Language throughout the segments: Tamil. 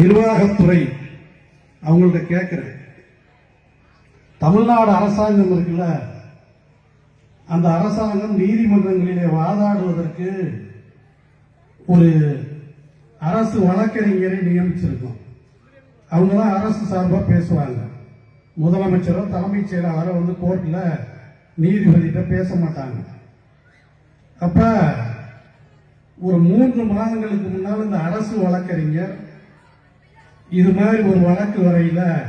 நிர்வாகத்துறை அவங்கள்ட்ட கேட்குறேன். தமிழ்நாடு அரசாங்கம் இருக்குல்ல அந்த அரசாங்கம் நீதிமன்றங்களிலே வாதாடுவதற்கு ஒரு அரசு வழக்கறிஞரை நியமிச்சிருக்கும். அவங்க தான் அரசு சார்பாக பேசுவாங்க. முதலமைச்சரோ தலைமைச் செயலாளரோ வந்து கோர்ட்டில் நீதிபதிகிட்ட பேச மாட்டாங்க. அப்போ ஒரு மூன்று மாதங்களுக்கு முன்னால் இந்த அரசு வழக்கறிஞர் இது மாதிரி ஒரு வழக்கு வரையில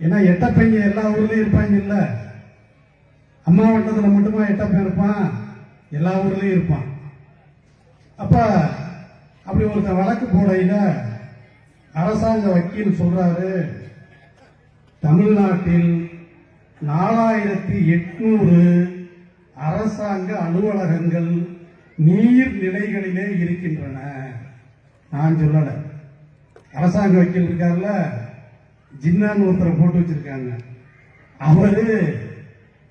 ஏன்னா எட்டப்பைங்க எல்லா ஊர்லயும் இருப்பாங்க இல்ல? அம்மா வட்டத்துல மட்டுமா எட்டப்பையன் இருப்பான்? எல்லா ஊர்லயும் இருப்பான். அப்ப அப்படி ஒருத்தன் வழக்கு போடையில அரசாங்க வக்கீல் சொல்றாரு தமிழ்நாட்டில் நாலாயிரத்தி எட்நூறு அரசாங்க அலுவலகங்கள் நீர்நிலைகளிலே இருக்கின்றன. நான் சொல்லலை. அரசாங்க வக்கீல் இருக்கார்ல ஜின்னான்னு ஒருத்தரை போட்டு வச்சிருக்காங்க. அவரு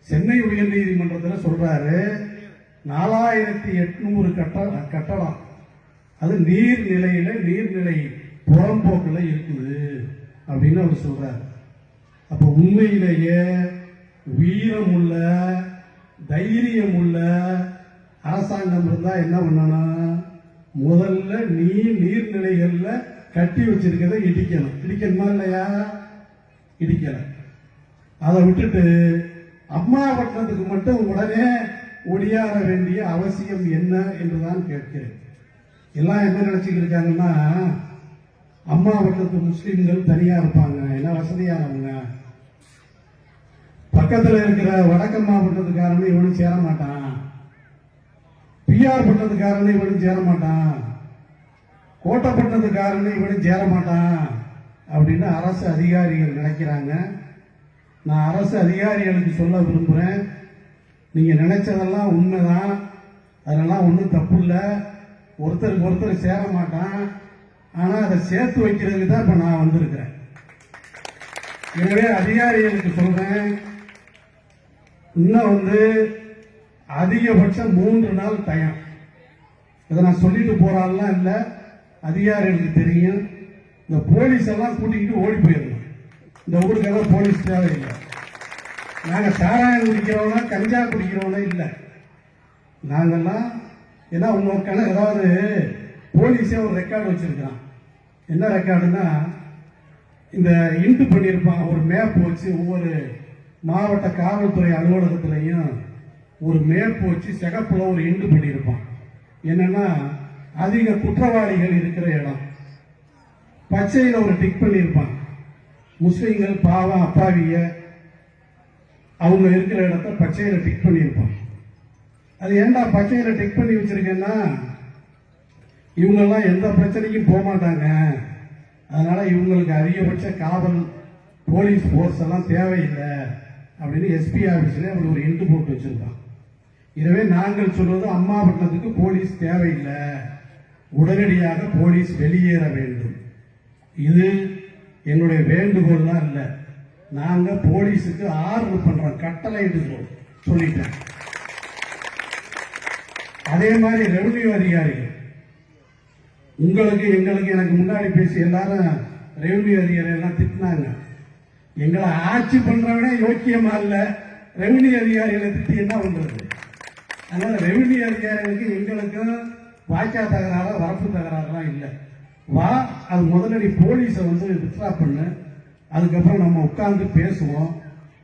சென்னை உயர்நீதிமன்றத்தில் சொல்றாரு நாலாயிரத்தி எட்நூறு கட்ட கட்டடம் அது நீர்நிலையில நீர்நிலை புறம்போக்கில் இருக்குது அப்படின்னு அவர் சொல்றார். அப்ப உண்மையிலேயே வீரமுள்ள தைரியம் உள்ள அரசாங்கம் இருந்தா என்ன பண்ணணும்? முதல்ல நீ நீர்நிலைகள்ல கட்டி வச்சிருக்கிறத இடிக்கணும். இடிக்கணுமா இல்லையா? இடிக்கணும். அதை விட்டுட்டு அம்மா பட்டணத்துக்கு மட்டும் உடனே ஒடியாற வேண்டிய அவசியம் என்ன என்றுதான் கேட்கிறேன். எல்லாம் என்ன நினைச்சுக்கிட்டு இருக்காங்கன்னா அம்மா வட்டத்து முஸ்லீம்கள் தனியா இருப்பாங்க. என்ன வசதியானவங்க பக்கத்துல இருக்கிற வடக்கு மாவட்டத்துக்காரனு இவனும் சேர மாட்டான். பிஆர் பட்டத்துக்காரனு இவனும் சேர மாட்டான். கோட்டை போட்டது காரணம் இவனும் சேர மாட்டான் அப்படின்னு அரசு அதிகாரிகள் நினைக்கிறாங்க. நான் அரசு அதிகாரிகளுக்கு சொல்ல விரும்புகிறேன் நீங்கள் நினைச்சதெல்லாம் உண்மைதான். அதெல்லாம் ஒன்றும் தப்பு இல்லை ஒருத்தருக்கு ஒருத்தர் சேர மாட்டான். ஆனால் அதை சேர்த்து வைக்கிறதுக்கு தான் இப்போ நான் வந்திருக்கிறேன். எனவே அதிகாரிகளுக்கு சொல்கிறேன் இன்னும் வந்து அதிகபட்சம் மூன்று நாள் டயம் இதை நான் சொல்லிட்டு போகிறாள்லாம் இல்லை. அதிகாரிகளுக்கு தெரியும்? இந்த போலீஸ் எல்லாம் கூட்டிக்கிட்டு ஓடி போயிடணும். இந்த ஊருக்கெல்லாம் போலீஸ் தேவையில்லை. நாங்கள் சாராயம் குடிக்கிறவனா கஞ்சா குடிக்கிறவனா இல்லை. நாங்கள்லாம் ஏன்னா உங்க கணக்கு ஏதாவது போலீஸே ஒரு ரெக்கார்டு வச்சுருக்கான் என்ன ரெக்கார்டுன்னா இந்த இன்ட்டு பண்ணியிருப்பான் ஒரு மேப் வச்சு ஒவ்வொரு மாவட்ட காவல்துறை அலுவலகத்துலையும் ஒரு மேப் வச்சு சிகப்புல ஒரு இன்ட்டு பண்ணியிருப்பான் என்னென்னா அதிக குற்றவாளிகள் இருக்கிற இடம். பச்சையில் ஒரு டிக் பண்ணியிருப்பான் முஸ்லீம்கள் பாவம் அப்பாவிய அவங்க இருக்கிற இடத்த பச்சையில் டிக் பண்ணியிருப்பான் அது ஏண்டா பச்சையில் டிக் பண்ணி வச்சிருக்கேன்னா இவங்கெல்லாம் எந்த பிரச்சனைக்கும் போக மாட்டாங்க. அதனால் இவங்களுக்கு அதிகபட்ச காவல் போலீஸ் ஃபோர்ஸ் எல்லாம் தேவையில்லை அப்படின்னு எஸ்பி ஆஃபீஸில் அவங்க ஒரு இண்டு போட்டு வச்சிருக்கான் எனவே நாங்கள் சொல்வது அம்மாபட்டினத்துக்கு போலீஸ் தேவையில்லை. உடனடியாக போலீஸ் வெளியேற வேண்டும். இது என்னுடைய வேண்டுகோள் தான் இல்லை. நாங்க போலீஸுக்கு ஆர்டர் பண்றோம். கட்டளை இடுகிறோம். சொல்லிட்டேன். அதே மாதிரி ரெவன்யூ அதிகாரிகள். உங்களுக்கு எங்களுக்கு எனக்கு முன்னாடி பேசி எல்லாரும் ரெவன்யூ அதிகாரி எல்லாம் திட்டினாங்க. எங்களை ஆட்சி பண்றவனே யோக்கியமா இல்ல. ரெவன்யூ அதிகாரிகளை திட்டி என்ன பண்றது அதனால ரெவன்யூ அதிகாரிகளுக்கு எங்களுக்கும் வாய்க்கா தகராறு வரப்பு தகராறுலாம் இல்லை. வா அது முதல்ல நீ போலீஸை வந்து வித்ரா பண்ணு. அதுக்கப்புறம் நம்ம உட்காந்து பேசுவோம்.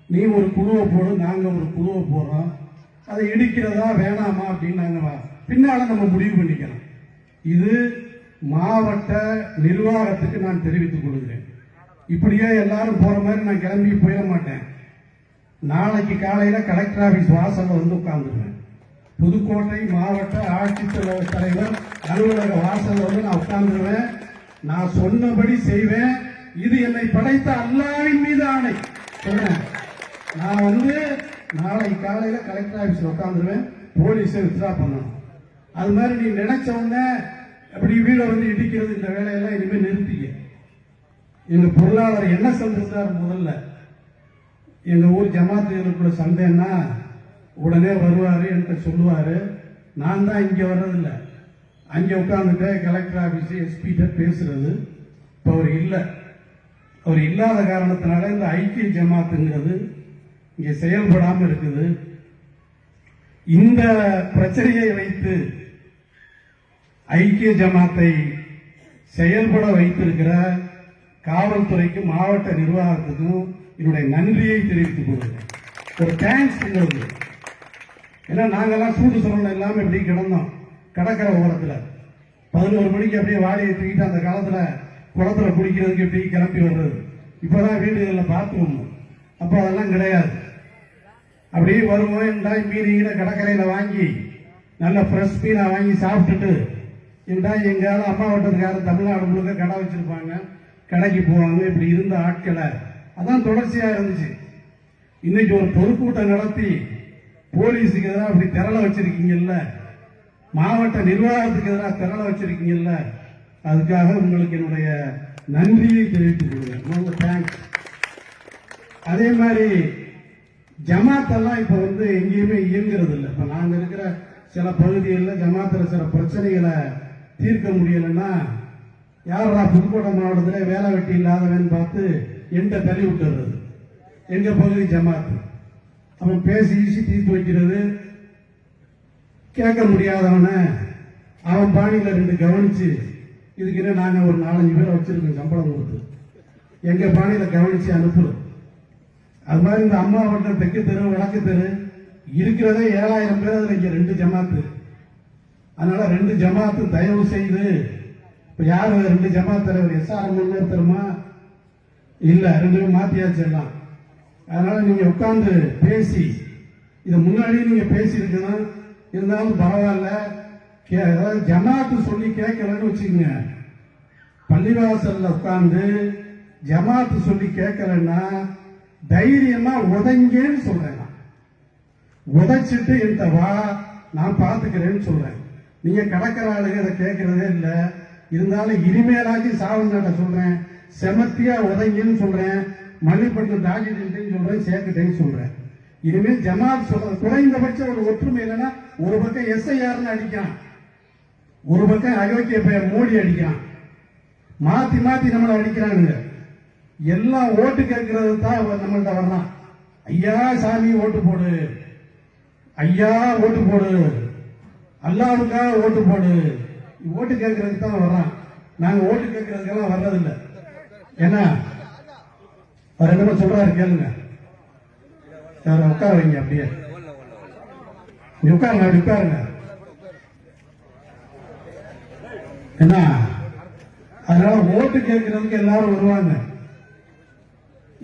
நீ ஒரு குழுவை போடு நாங்கள் ஒரு குழுவை போடுறோம். அதை இடிக்கிறதா வேணாமா அப்படின்னு நாங்கள் வா- நம்ம முடிவு பண்ணிக்கலாம். இது மாவட்ட நிர்வாகத்துக்கு நான் தெரிவித்துக் கொள்கிறேன். இப்படியே எல்லாரும் போகிற மாதிரி நான் கிளம்பி போயிட மாட்டேன். நாளைக்கு காலையில் கலெக்டர் ஆஃபீஸ் வாசலில் வந்து உட்காந்துருவேன் புதுக்கோட்டை மாவட்ட ஆட்சித்தலைவர் தலைவர் அலுவலக வாசல் வந்து நான் உட்கார்ந்துருவேன். நான் சொன்னபடி செய்வேன். இது என்னை படைத்த அல்லாவின் மீது ஆணை. சொல்றேன். நான் வந்து நாளை காலையில கலெக்டர் ஆஃபீஸில் உட்காந்துருவேன் போலீஸை வித்ரா பண்ணணும். அது மாதிரி நீ நினைச்ச உடனே அப்படி வீடை வந்து இடிக்கிறது இந்த வேலையெல்லாம் இனிமேல் நிறுத்திக்க. எங்க பொருளாதாரம் என்ன சொல்றாரு முதல்ல? எங்க ஊர் ஜமாத்துகளுக்குள்ள சந்தேன்னா உடனே வருவாரு என்கிட்ட சொல்லுவாரு நான் தான் இங்கே வர்றதில்ல. அங்கே உட்காந்துட்டு கலெக்டர் ஆஃபீஸ் எஸ்பிகிட்ட பேசுறது. இப்போ அவர் இல்லை. அவர் இல்லாத காரணத்தினால இந்த ஐக்கிய ஜமாத்துங்கிறது இங்கே செயல்படாமல் இருக்குது. இந்த பிரச்சனையை வைத்து ஐக்கிய ஜமாத்தை செயல்பட வைத்திருக்கிற காவல்துறைக்கும் மாவட்ட நிர்வாகத்துக்கும் என்னுடைய நன்றியை தெரிவித்துக் கொள்கிறேன். ஒரு தேங்க்ஸ் உங்களுக்கு ஏன்னா நாங்கெல்லாம் சூடு சொல்லணும் இல்லாமல் இப்படி கிடந்தோம். கடற்கரை ஓரத்தில். பதினோரு மணிக்கு அப்படியே வாடகையை தூக்கிட்டு அந்த காலத்தில் குளத்துல குளிக்கிறதுக்கு இப்படி கிளம்பி வர்றது இப்பதான் வீடுகளில் பாத்ரூம் அப்போ அதெல்லாம் கிடையாது. அப்படியே வருவோம் இந்தாய் மீன் கடற்கரையில் வாங்கி நல்ல ஃப்ரெஷ் மீனை வாங்கி சாப்பிட்டுட்டு இந்தாய் எங்காவது அம்மா வட்டத்துக்காரர் தமிழ்நாடு முழுக்க கடை வச்சுருப்பாங்க. கடைக்கு போவாங்க இப்படி இருந்த ஆட்களை. அதான் தொடர்ச்சியாக இருந்துச்சு. இன்னைக்கு ஒரு பொதுக்கூட்டம் நடத்தி போலீஸுக்கு எதிராக அப்படி திரள வச்சிருக்கீங்கல்ல? மாவட்ட நிர்வாகத்துக்கு எதிராக திரள வச்சிருக்கீங்கல்ல? அதுக்காக உங்களுக்கு என்னுடைய நன்றியை தெரிவித்துக் கொள்கிறேன். தேங்க்ஸ் அதே மாதிரி ஜமாத்தெல்லாம் இப்ப வந்து எங்கேயுமே இயங்குறது இல்லை இப்ப நாங்க இருக்கிற சில பகுதிகளில் ஜமாத்துல சில பிரச்சனைகளை தீர்க்க முடியலன்னா யாரா புதுக்கோட்டை மாவட்டத்தில் வேலை வெட்டி இல்லாதவன் பார்த்து என்கிட்ட தள்ளி விட்டுறது. எங்க பகுதி ஜமாத்து. அவன் பேசி ஈசி தீர்த்து வைக்கிறது. கேட்க முடியாதவன அவன் பாணியில் ரெண்டு கவனிச்சு இதுக்குன்னு நாங்கள் ஒரு நாலஞ்சு பேரை வச்சிருக்கோம் சம்பளம் கொடுத்து. எங்க பாணியில் கவனிச்சு அனுப்புறோம் அது மாதிரி இந்த அம்மா வட்டம் தெற்கு தெரு வடக்கு தெரு. இருக்கிறதே ஏழாயிரம் பேர் அதில் இங்கே ரெண்டு ஜமாத்து. அதனால ரெண்டு ஜமாத்து தயவு செய்து இப்போ யார் ரெண்டு ஜமாத் தலைவர்? எஸ் ஆர் இல்லை ரெண்டு பேரும் மாத்தியாச்சு எல்லாம். அதனால நீங்க உட்கார்ந்து பேசி இதை முன்னாடியே நீங்க பேசியிருக்கணும் இருந்தாலும் பரவாயில்ல. கே- அதாவது ஜமாத்து சொல்லி கேட்கலன்னு வச்சுக்கோங்க. பள்ளிவாசல்ல உட்கார்ந்து ஜமாத்து சொல்லி கேட்கலன்னா தைரியமா உதங்கேன்னு சொல்றேன் நான். உதைச்சிட்டு இந்த வா நான் பாத்துக்கிறேன்னு சொல்றேன். நீங்க கடற்கிற ஆளுங்க இதை கேட்கறதே இல்லை. இருந்தாலும் இனிமேலாச்சும் சாவநாட்ட சொல்றேன். செமத்தியா உதங்கின்னு சொல்றேன். மல்லிப்பட்டு தாக்கிட்டு சொல்றேன் சேர்த்துட்டேன்னு சொல்றேன். இனிமேல் ஜமாத் குறைந்தபட்ச ஒரு ஒற்றுமை இல்லைன்னா ஒரு பக்கம் எஸ்ஐஆர்னு அடிக்கான் ஒரு பக்கம் அயோக்கிய பெயர் மோடி அடிக்கான் மாத்தி மாத்தி நம்மளை அடிக்கிறானுங்க. எல்லாம் ஓட்டு கேட்கறது தான் நம்மள்கிட்ட வரலாம். ஐயா சாமி ஓட்டு போடு. ஐயா ஓட்டு போடு. அல்லாவுக்காக ஓட்டு போடு. ஓட்டு கேட்கறதுக்கு தான் வர்றான். நாங்க ஓட்டு கேட்கறதுக்கெல்லாம் வர்றதில்லை. ஏன்னா அவர் என்ன சொல்றாரு கேளுங்க. அவரை உட்கார வைங்க அப்படியே. நீ உட்காருங்க அப்படி உட்காருங்க. என்ன அதனால ஓட்டு கேட்கறதுக்கு எல்லாரும் வருவாங்க.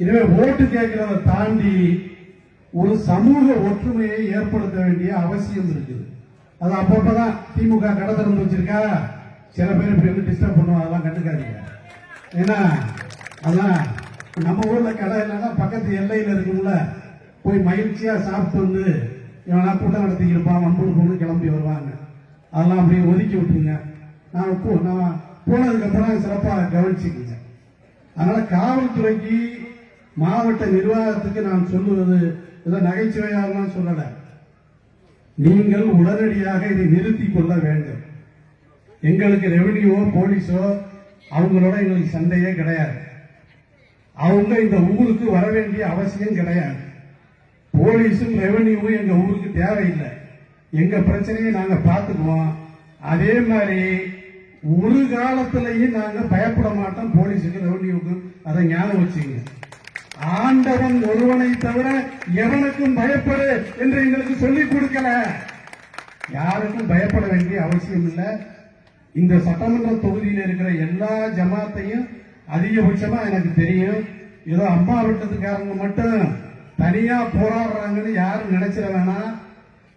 எனவே ஓட்டு கேட்கிறத தாண்டி ஒரு சமூக ஒற்றுமையை ஏற்படுத்த வேண்டிய அவசியம் இருக்குது. அது அப்பப்பதான் திமுக கடை திறந்து வச்சிருக்கா? சில பேர் இப்படி வந்து டிஸ்டர்ப் பண்ணுவோம் அதெல்லாம் கண்டுக்காதீங்க. ஏன்னா அதான் நம்ம ஊர்ல கடை இல்லைன்னா பக்கத்து எல்லையில இருக்கும்ல. போய் மகிழ்ச்சியா சாப்பிட்டு வந்து இவனா கூட்டம் நடத்திக்கிட்டு இருப்பான் வம்பு கிளம்பி வருவாங்க. அதெல்லாம் அப்படியே ஒதுக்கி விட்டுருங்க. நான் போ- நான் போனதுக்கு அப்புறம் சிறப்பாக கவனிச்சுக்கங்க அதனால காவல்துறைக்கு மாவட்ட நிர்வாகத்துக்கு நான் சொல்லுவது ஏதோ நகைச்சுவையாகலாம் சொல்லலை. நீங்கள் உடனடியாக இதை நிறுத்தி கொள்ள வேண்டும். எங்களுக்கு ரெவன்யூவோ போலீஸோ அவங்களோட எங்களுக்கு சண்டையே கிடையாது. அவங்க இந்த ஊருக்கு வர வேண்டிய அவசியம் கிடையாது. போலீஸும் ரெவன்யூவும் எங்க ஊருக்கு தேவையில்லை. எங்க பிரச்சனையை நாங்க பார்த்துக்குவோம். அதே மாதிரி ஒரு காலத்திலையும் நாங்க பயப்பட மாட்டோம். போலீஸுக்கு ரெவென்யூவுக்கு அதை ஞாபகம் வச்சுங்க ஆண்டவன் ஒருவனை தவிர எவனுக்கும் பயப்படு என்று எங்களுக்கு சொல்லிக் கொடுக்கல. யாருக்கும் பயப்பட வேண்டிய அவசியம் இல்லை. இந்த சட்டமன்ற தொகுதியில் இருக்கிற எல்லா ஜமாத்தையும் அதிகபட்சமா எனக்கு தெரியும். ஏதோ அம்மா விட்டதுக்காரங்க மட்டும் தனியா போராடுறாங்கன்னு யாரும் நினைச்சிட வேணாம்.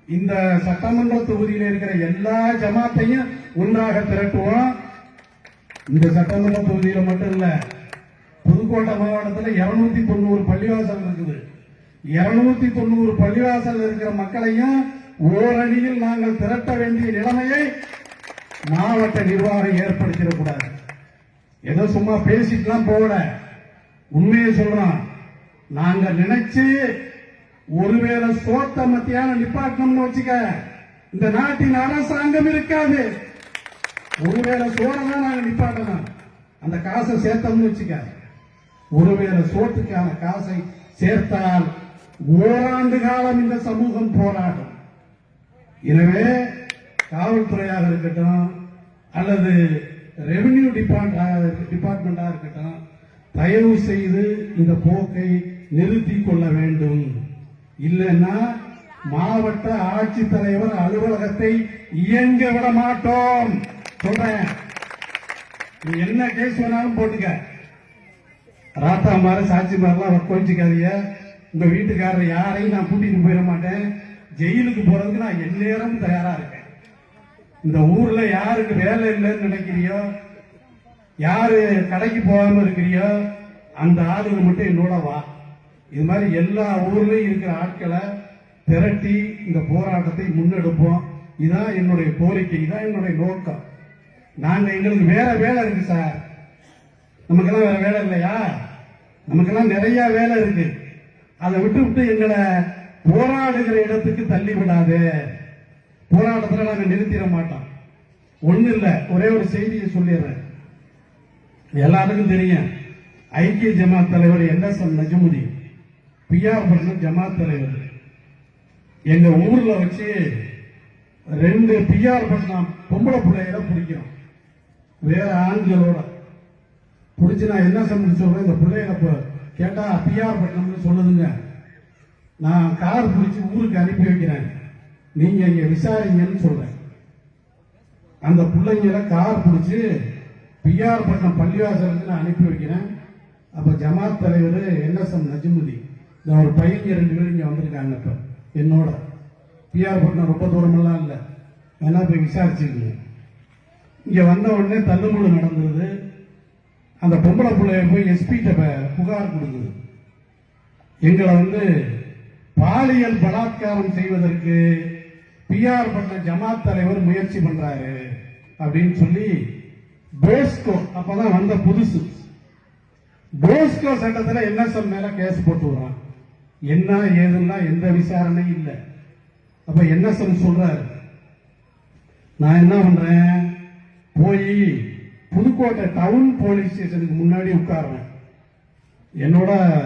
இந்த சட்டமன்ற தொகுதியில் இருக்கிற எல்லா ஜமாத்தையும் ஒன்றாக திரட்டுவோம். இந்த சட்டமன்ற தொகுதியில மட்டும் இல்ல புதுக்கோட்டை மாவட்டத்தில் இருநூத்தி தொண்ணூறு பள்ளிவாசல் இருக்குது. இருநூத்தி தொண்ணூறு பள்ளிவாசல் இருக்கிற மக்களையும் ஓரணியில் நாங்கள் திரட்ட வேண்டிய நிலைமையை மாவட்ட நிர்வாகம் ஏற்படுத்திடக்கூடாது. ஏதோ சும்மா பேசிட்டுலாம் போகல. உண்மையை சொல்றான். நாங்க நினைச்சு ஒருவேளை சோத்த மத்தியான நிப்பாட்டணும்னு வச்சுக்க இந்த நாட்டின் அரசாங்கம் இருக்காது. ஒருவேளை சோழ தான் நாங்க நிப்பாட்டணும். அந்த காசை சேர்த்தோம்னு வச்சுக்க. ஒருவேளை சோற்றுக்கான காசை சேர்த்தால் ஓராண்டு காலம் இந்த சமூகம் போராடும். எனவே காவல்துறையாக இருக்கட்டும் அல்லது ரெவென்யூ டிபார்ட் டிபார்ட்மெண்டா இருக்கட்டும் தயவு செய்து இந்த போக்கை நிறுத்திக் கொள்ள வேண்டும். இல்லைன்னா மாவட்ட ஆட்சித்தலைவர் அலுவலகத்தை இயங்க விட மாட்டோம். சொல்றேன். என்ன கேஸ் வேணாலும் போட்டுக்க. ராத்தா மாதிரி சாட்சி மாதிரிலாம் கோச்சிக்காதீங்க உங்க வீட்டுக்காரர் யாரையும் நான் கூட்டிட்டு போயிட மாட்டேன். ஜெயிலுக்கு போறதுக்கு நான் எந்நேரம் தயாரா இருக்கேன். இந்த ஊர்ல யாருக்கு வேலை இல்லைன்னு நினைக்கிறியோ? யாரு கடைக்கு போகாம இருக்கிறியோ? அந்த ஆளுங்க மட்டும் என்னோட வா. இது மாதிரி எல்லா ஊர்லயும் இருக்கிற ஆட்களை திரட்டி இந்த போராட்டத்தை முன்னெடுப்போம். இதான் என்னுடைய கோரிக்கை இதான் என்னுடைய நோக்கம். நாங்க எங்களுக்கு வேற வேலை இருக்கு சார். நமக்கெல்லாம் வேற வேலை இல்லையா? நமக்கெல்லாம் நிறைய வேலை இருக்கு. அதை விட்டு விட்டு எங்களை போராடுகிற இடத்துக்கு தள்ளி விடாது. போராட்டத்தில் நாங்கள் நிறுத்திட மாட்டோம். ஒன்றும் இல்லை ஒரே ஒரு செய்தியை சொல்லிடுறேன். எல்லாருக்கும் தெரியும் ஐக்கிய ஜமாத் தலைவர் N S M PR Patnam ஜமாத் தலைவர். எங்க ஊர்ல வச்சு ரெண்டு பிஆர் பட்னம் பொம்பளை பிள்ளைகளை பிடிக்கிறோம். வேற ஆண்களோட. பிடிச்சி நான் என்ன சம்பந்தம் சொல்றேன் இந்த பிள்ளைகளை கேட்டால் கேட்டா பிஆர் பட்டணம்னு சொல்லுதுங்க. நான் கார் பிடிச்சி ஊருக்கு அனுப்பி வைக்கிறேன். நீங்க இங்க விசாரிங்கன்னு சொல்றேன். அந்த பிள்ளைங்களை கார் பிடிச்சி பிஆர் பட்டினம் பள்ளிவாசலுக்கு நான் அனுப்பி வைக்கிறேன். அப்ப ஜமாத் தலைவர் என்எஸ்எம் நஜிமுதி இந்த ஒரு பையன் ரெண்டு பேரும் இங்க வந்திருக்காங்க இப்ப என்னோட. பிஆர் பட்டினம் ரொம்ப தூரமெல்லாம் இல்லை. வேணா போய் விசாரிச்சுக்கங்க. இங்க வந்த உடனே தள்ளுமுழு நடந்தது. அந்த பொம்பளை பிள்ளைய போய் எஸ்பிகிட்ட புகார் கொடுக்குது. எங்களை வந்து பாலியல் பலாத்காரம் செய்வதற்கு பிஆர் பண்ற ஜமாத் தலைவர் முயற்சி பண்றாரு அப்படின்னு சொல்லி போஸ்கோ அப்பதான் வந்த புதுசு. போஸ்கோ சட்டத்துல என்எஸ்எம் மேல கேஸ் போட்டு வர்றான் என்ன ஏதுன்னா எந்த விசாரணையும் இல்லை. அப்ப என்எஸ்எம் சொல்றாரு. நான் என்ன பண்றேன்? போய் புதுக்கோட்டை டவுன் போலீஸ் ஸ்டேஷனுக்கு முன்னாடி உட்காருவேன். என்னோட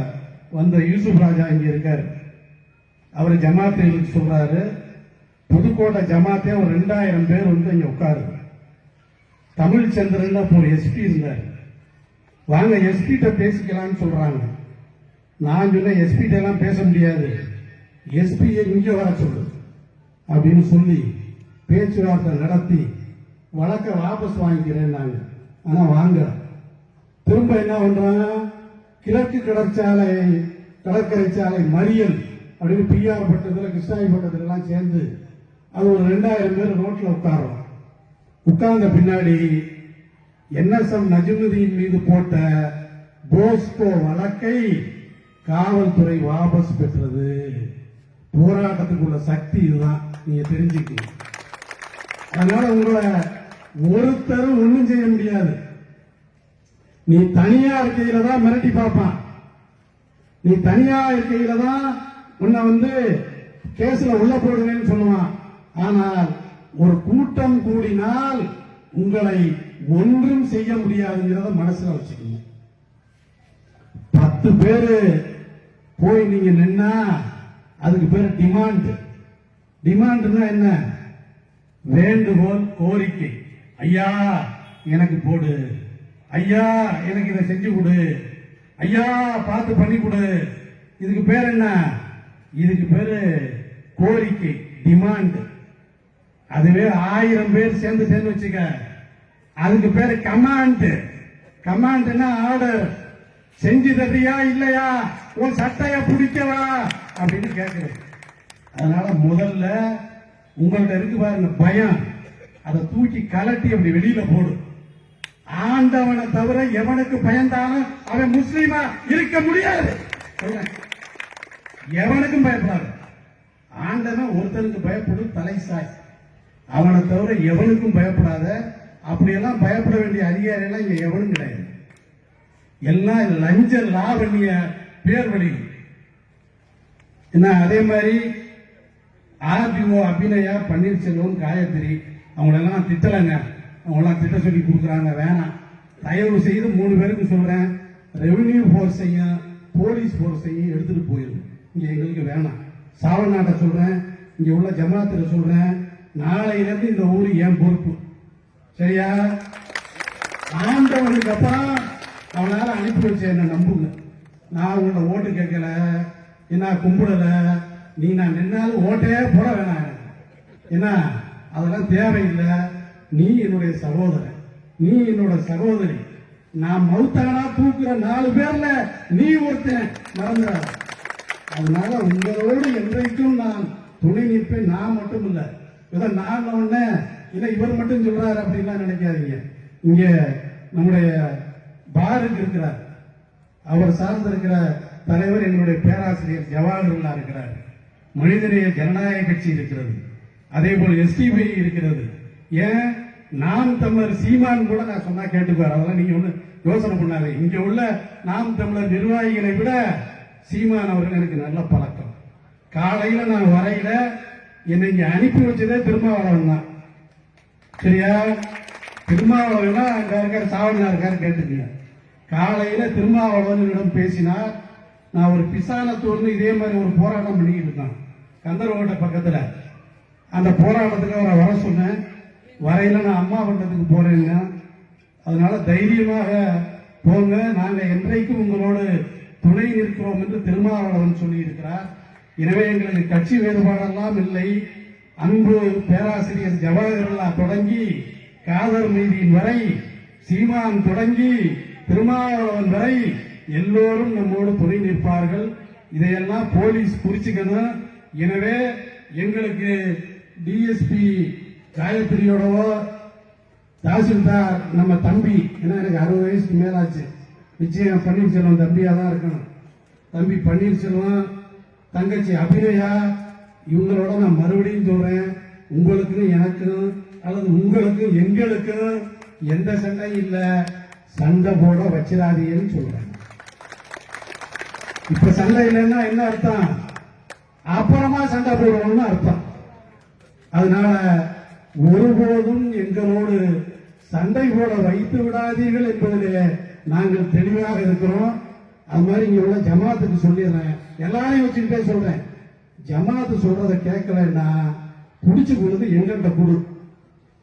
வந்த யூசுப் ராஜா இங்க இருக்காரு. அவர் ஜமாத்துகளுக்கு சொல்றாரு புதுக்கோட்டை ஜமாத்தே ஒரு ரெண்டாயிரம் பேர் வந்து இங்க உட்காரு. தமிழ் சந்திரன் அப்போ ஒரு எஸ்பி இருந்தார். வாங்க எஸ்பிகிட்ட பேசிக்கலாம்னு சொல்றாங்க. நான் சொன்னேன் எஸ்பி எல்லாம் பேச முடியாது. எஸ்பியை இங்கே வர சொல்லு அப்படின்னு சொல்லி பேச்சுவார்த்தை நடத்தி வழக்கை வாபஸ் வாங்கிக்கிறேன் நாங்கள் ஆனால் வாங்க. திரும்ப என்ன பண்றாங்க? கிழக்கு கடற்சாலை கடற்கரை சாலை மறியல் அப்படின்னு பிஆர் பட்டத்தில் கிருஷ்ணாயி பட்டத்துல எல்லாம் சேர்ந்து அது ஒரு ரெண்டாயிரம் பேர் ரோட்ல உட்காரோம் உட்கார்ந்த பின்னாடி என்எஸ்எம் நஜிமுதீன் மீது போட்ட போஸ்கோ வழக்கை காவல்துறை வாபஸ் பெற்றது. போராட்டத்துக்குள்ள சக்தி இதுதான். நீங்க தெரிஞ்சுக்கணும். அதனால உங்களை ஒருத்தரும் ஒண்ணும் செய்ய முடியாது. நீ தனியா இருக்கையில தான் மிரட்டி பார்ப்பான். நீ தனியா இருக்கையில தான் உன்னை வந்து கேஸ்ல உள்ள போடுவேன்னு சொல்லுவான். ஆனால் ஒரு கூட்டம் கூடினால் உங்களை ஒன்றும் செய்ய முடியாதுங்கிறத மனசுல வச்சுக்கணும் பத்து பேரு போய் நீங்க நின்னா அதுக்கு பேர் டிமாண்ட் டிமாண்ட்னா என்ன? வேண்டுகோள் கோரிக்கை. ஐயா எனக்கு போடு. ஐயா எனக்கு இதை செஞ்சு கொடு. ஐயா பார்த்து பண்ணி கொடு. இதுக்கு பேர் என்ன? இதுக்கு பேரு கோரிக்கை டிமாண்ட் அதுவே ஆயிரம் பேர் சேர்ந்து வச்சுக்க. அதுக்கு பேரு கமாண்ட். கமாண்ட்னா ஆர்டர். செஞ்சு தர்றியா இல்லையா? உன் சட்டைய பிடிக்கவா? அப்படின்னு கேட்குறது அதனால முதல்ல உங்கள்ட்ட இருக்கு பாருங்க பயம். அதை தூக்கி கலட்டி அப்படி வெளியில போடு. ஆண்டவனை தவிர எவனுக்கு பயந்தாலும் அவன் முஸ்லீமா இருக்க முடியாது. எவனுக்கும் பயப்படாது. ஆண்டவன் ஒருத்தனுக்கு பயப்படும் தலை சாய் அவனை தவிர எவனுக்கும் பயப்படாத அப்படியெல்லாம் பயப்பட வேண்டிய அதிகாரி எல்லாம் இங்க எவனும் கிடையாது. எல்லாம் லஞ்ச லாவண்ய பேர் வழி என்ன அதே மாதிரி ஆர்டிஓ அபிநயா பன்னீர்செல்வம் காயத்ரி அவங்களெல்லாம் திட்டலைங்க. அவங்களாம் திட்ட சொல்லி கொடுக்குறாங்க வேணாம். தயவு செய்து மூணு பேருக்கு சொல்றேன். ரெவன்யூ ஃபோர்ஸையும் போலீஸ் ஃபோர்ஸையும் எடுத்துட்டு போயிடும் இங்க எங்களுக்கு வேணாம். சாவநாட்டை சொல்றேன். இங்க உள்ள ஜமாத்துல சொல்றேன். நாளையிலிருந்து இந்த ஊர் என் பொறுப்பு சரியா? ஆண்டவனுக்கு அப்புறம் அவனால அனுப்பி வச்ச என்ன நம்புங்க. நான் உங்களை ஓட்டு கேட்கல என்ன கும்பிடல நீ நான் நின்னாலும் ஓட்டே போட வேணாம். என்ன? அதெல்லாம் தேவையில்லை. நீ என்னுடைய சகோதரன். நீ என்னோட சகோதரி. நான் மௌத்தானா தூக்குற நாலு பேர்ல நீ ஒருத்தன். மறந்துடாத. அதனால உங்களோடு என்றைக்கும் நான் துணை நிற்பேன். நான் மட்டும் இல்லை இதை நான் உடனே இல்லை இவர் மட்டும் சொல்றாரு அப்படின்லாம் நினைக்காதீங்க. இங்க நம்முடைய பாருக்கு இருக்கிறார். அவர் சார்ந்திருக்கிற தலைவர் எங்களுடைய பேராசிரியர் ஜவஹர்லா இருக்கிறார். மனிதநேய ஜனநாயக கட்சி இருக்கிறது. அதே போல் எஸ்டிபி இருக்கிறது. ஏன்? நாம் தமிழர் சீமான் கூட நான் சொன்னா கேட்டுக்குவார். அதெல்லாம் நீங்க ஒண்ணு யோசனை பண்ணாது இங்க உள்ள நாம் தமிழர் நிர்வாகிகளை விட சீமான் அவர்கள் எனக்கு நல்ல பழக்கம். காலையில நான் வரையில என்னை இங்க அனுப்பி வச்சதே திருமாவளவன் தான். சரியா? திருமாவளவனா அங்க இருக்காரு சாவனா இருக்காரு கேட்டுக்கங்க. காலையில திருமாவளவனிடம் பேசினார். நான் ஒரு பிசானத்தூர்னு இதே மாதிரி ஒரு போராட்டம் பண்ணிக்கிட்டு இருந்தான் கந்தர்வோட்ட பக்கத்துல. அந்த போராட்டத்துக்கு அவரை வர சொன்னேன். வரையில நான் அம்மா பண்டத்துக்கு போறேங்க. அதனால தைரியமாக போங்க. நாங்க என்றைக்கும் உங்களோடு துணை நிற்கிறோம் என்று திருமாவளவன் சொல்லி இருக்கிறார் எனவே எங்களுக்கு கட்சி வேறுபாடெல்லாம் இல்லை. அன்பு பேராசிரியர் ஜவஹர்லா தொடங்கி காதர் நீதியின் வரை சீமான் தொடங்கி திருமாவளவன் வரை எல்லோரும் நம்மோடு துணை நிற்பார்கள். இதையெல்லாம் போலீஸ் புரிச்சுக்கணும் எனவே எங்களுக்கு டிஎஸ்பி காயத்ரியோடவோ தாசில்தார் நம்ம தம்பி ஏன்னா எனக்கு அறுபது வயசுக்கு மேலாச்சு. நிச்சயம் பன்னீர்செல்வம் தம்பியாக தான் இருக்கணும். தம்பி பன்னீர்செல்வம் தங்கச்சி அபிநயா இவங்களோட நான் மறுபடியும் சொல்றேன். உங்களுக்கும் எனக்கும் அல்லது உங்களுக்கும் எங்களுக்கும் எந்த சண்டையும் இல்லை. சண்டை போட வச்சிடாதீங்கன்னு சொல்றேன். இப்ப சண்டை இல்லைன்னா என்ன அர்த்தம்? அப்புறமா சண்டை போடுவோம்னு அர்த்தம். அதனால ஒருபோதும் எங்களோடு சண்டை போட வைத்து விடாதீர்கள் என்பதிலே நாங்கள் தெளிவாக இருக்கிறோம். அது மாதிரி இங்க உள்ள ஜமாத்துக்கு சொல்லிடுறேன். எல்லாரையும் வச்சுக்கிட்டே சொல்றேன். ஜமாத்து சொல்றத கேட்கலன்னா புடிச்சு கொடுத்து எங்கள்கிட்ட கொடு.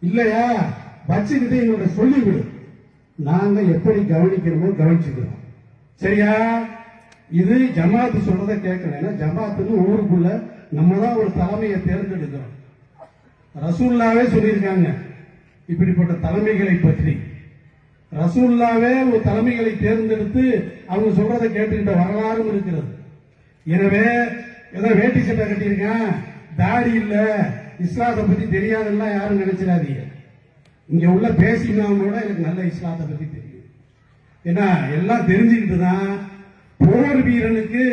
இல்லையா? வச்சுக்கிட்டு எங்கள்கிட்ட சொல்லிவிடு. நாங்க எப்படி கவனிக்கிறோமோ கவனிச்சுக்கிறோம். சரியா? இது ஜமாத்து சொல்றத கேட்கல. ஜமாத்துன்னு ஊருக்குள்ள நம்ம தான் ஒரு தலைமையை தேர்ந்தெடுக்கிறோம். ரசூல்லாவே சொல்லியிருக்காங்க. இப்படிப்பட்ட தலைமைகளை பற்றி. ரசூல்லாவே ஒரு தலைமைகளை தேர்ந்தெடுத்து அவங்க சொல்றதை கேட்டுக்கிட்ட வரலாறும் இருக்கிறது. எனவே ஏதோ வேட்டி சட்டை கட்டியிருக்கான் தாடி இல்லை. இஸ்லாத்தை பத்தி தெரியாதுன்னா யாரும் நினைச்சிடாதீங்க. இங்க உள்ள பேசினவங்க கூட எனக்கு நல்ல இஸ்லாத்தை பத்தி தெரியும். ஏன்னா எல்லாம் தெரிஞ்சுக்கிட்டு தான் போர் வீரனுக்கு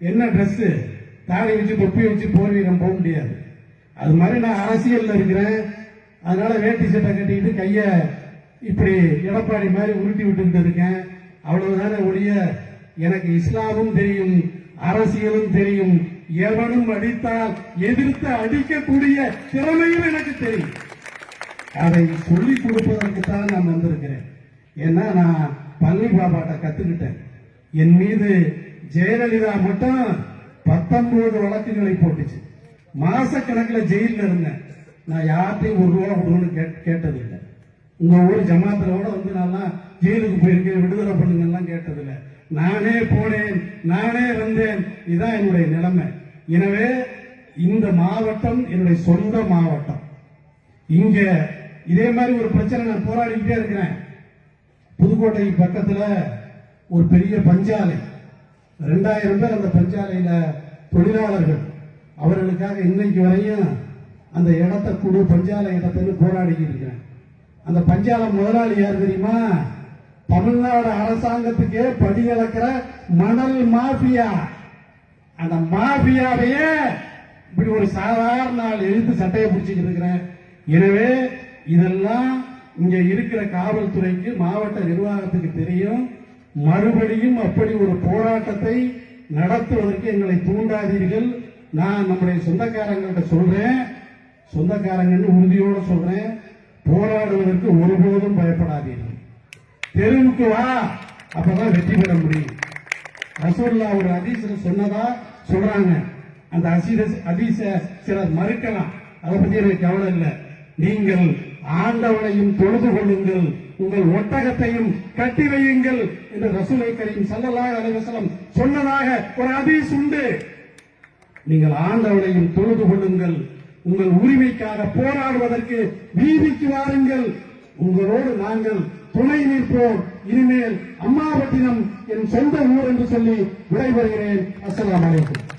என்ன ட்ரெஸ்ஸு தாடி வச்சு தொப்பி வச்சு போர் வீரன் போக முடியாது. அது மாதிரி நான் அரசியலில் இருக்கிறேன். அதனால வேட்டி சட்டை கட்டிக்கிட்டு கையை இப்படி எடப்பாடி மாதிரி உருட்டி விட்டு இருக்கேன் அவ்வளவுதானே ஒழிய எனக்கு இஸ்லாமும் தெரியும் அரசியலும் தெரியும். எவனும் அடித்தால் எதிர்த்து அடிக்கக்கூடிய திறமையும் எனக்கு தெரியும். அதை சொல்லிக் கொடுப்பதற்கு தான் நான் வந்திருக்கிறேன். ஏன்னா நான் பழனி பாபாட்ட கத்துக்கிட்டேன். என் மீது ஜெயலலிதா மட்டும் பத்தொன்பது வழக்குகளை போட்டுச்சு. மாசக்கணக்கில் ஜெயிலில் இருந்தேன். நான் யார்கிட்டையும் ஒரு ரூபா கொடுன்னு கேட்டதில்லை. உங்க ஊர் ஜமாத்துல வந்து நான் ஜெயிலுக்கு போயிருக்கேன் விடுதலை பண்ணுங்கலாம் கேட்டதில்லை. நானே போனேன் நானே வந்தேன். இதுதான் என்னுடைய நிலைமை. எனவே இந்த மாவட்டம் என்னுடைய சொந்த மாவட்டம். இங்க இதே மாதிரி ஒரு பிரச்சனை நான் போராடிக்கிட்டே இருக்கிறேன். புதுக்கோட்டை பக்கத்துல ஒரு பெரிய பஞ்சாலை. ரெண்டாயிரம் பேர் அந்த பஞ்சாலையில தொழிலாளர்கள். அவர்களுக்காக இன்னைக்கு வரையும் அந்த இடத்த குழு பஞ்சாலை இடத்துல போராடிக்கிட்டு இருக்கிறேன். அந்த பஞ்சால முதலாளி யார் தெரியுமா? தமிழ்நாடு அரசாங்கத்துக்கே படி கலக்கிற மணல் மாஃபியா. அந்த மாஃபியாவையே இப்படி ஒரு சாதாரண ஆள் எழுத்து சட்டையை பிடிச்சிக்கிட்டு இருக்கிறேன். எனவே இதெல்லாம் இங்க இருக்கிற காவல்துறைக்கு மாவட்ட நிர்வாகத்துக்கு தெரியும். மறுபடியும் அப்படி ஒரு போராட்டத்தை நடத்துவதற்கு எங்களை தூண்டாதீர்கள். நான் நம்முடைய சொந்தக்காரங்கள்ட்ட சொல்றேன். சொந்தக்காரங்கன்னு உறுதியோட சொல்றேன். போராடுவதற்கு ஒருபோதும் பயப்படாதீர்கள். தெருவுக்கு வா அப்பதான் வெற்றி பெற முடியும். ரசூல்லா ஒரு ஹதீஸ்ல சொன்னதா சொல்றாங்க. அந்த அசீத அதிச சிலர் மறுக்கலாம். அதை பத்தி எனக்கு கவலை இல்லை. நீங்கள் ஆண்டவனையும் தொழுது கொள்ளுங்கள். உங்கள் ஒட்டகத்தையும் கட்டி வையுங்கள் என்று ரசூலை கரீம் ஸல்லல்லாஹு அலைவசலம் சொன்னதாக ஒரு ஹதீஸ் உண்டு. நீங்கள் ஆண்டவனையும் தொழுது கொள்ளுங்கள். உங்கள் உரிமைக்காக போராடுவதற்கு வீதிக்கு வாருங்கள். உங்களோடு நாங்கள் துணை நிற்போம். இனிமேல் அம்மாவட்டினம் என் சொந்த ஊர் என்று சொல்லி விடைபெறுகிறேன். அஸ்லாம் வலைக்கம்